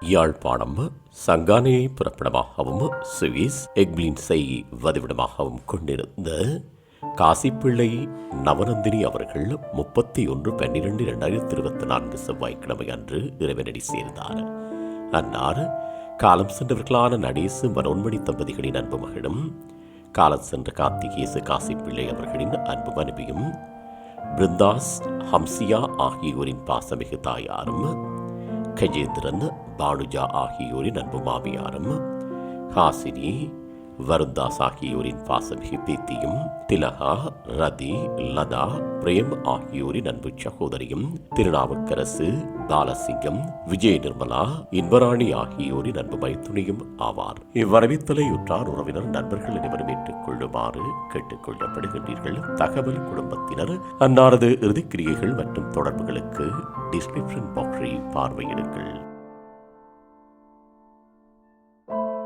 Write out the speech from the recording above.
Yazhpanam சங்கானையை புறப்படமாகவும் Swiss எக்லின்ஸை வதிவிடமாகவும் கொண்டிருந்த காசிப்பிள்ளை நவநந்தினி அவர்கள் முப்பத்தி ஒன்று பன்னிரண்டு இரண்டாயிரத்தி இருபத்தி நான்கு செவ்வாய்க்கிழமை அன்று இறைவனடி சேர்ந்தார். அன்னார் காலம் சென்றவர்களான நடேசு மனோன்மணி தம்பதிகளின் அன்பு மகளும் காலம் சென்ற கார்த்திகேசு காசிப்பிள்ளை அவர்களின் அன்பு மனைவியும் பிருந்தாஸ் ஹம்சியா ஆகியோரின் பாசமிகு தாயாரும் கஜேந்திரன் பானுஜா ஆகியோரின் அன்பு மாமியாரும் ஹாசினி வருந்தாஸ் ஆகியோரின் பாசமிகு பேத்தியும் திலகா ரதி லதா பிரேம் ஆகியோரின் அன்பு சகோதரியும் திருநாவுக்கரசு தாலசிங்கம் விஜய நிர்மலா இன்பராணி ஆகியோரின் அன்பு மைத்துணியும் ஆவார். இவ்வரவித்தலை உற்றார் உறவினர் நண்பர்கள் அனைவரும் ஏற்றுக் கொள்ளுமாறு தகவல் குடும்பத்தினர் அன்னாரது இறுதிக்கிரியைகள் மற்றும் தொடர்புகளுக்கு டிஸ்கிரிப்ஷன் பாக்ஸை பார்வையிடுங்கள்.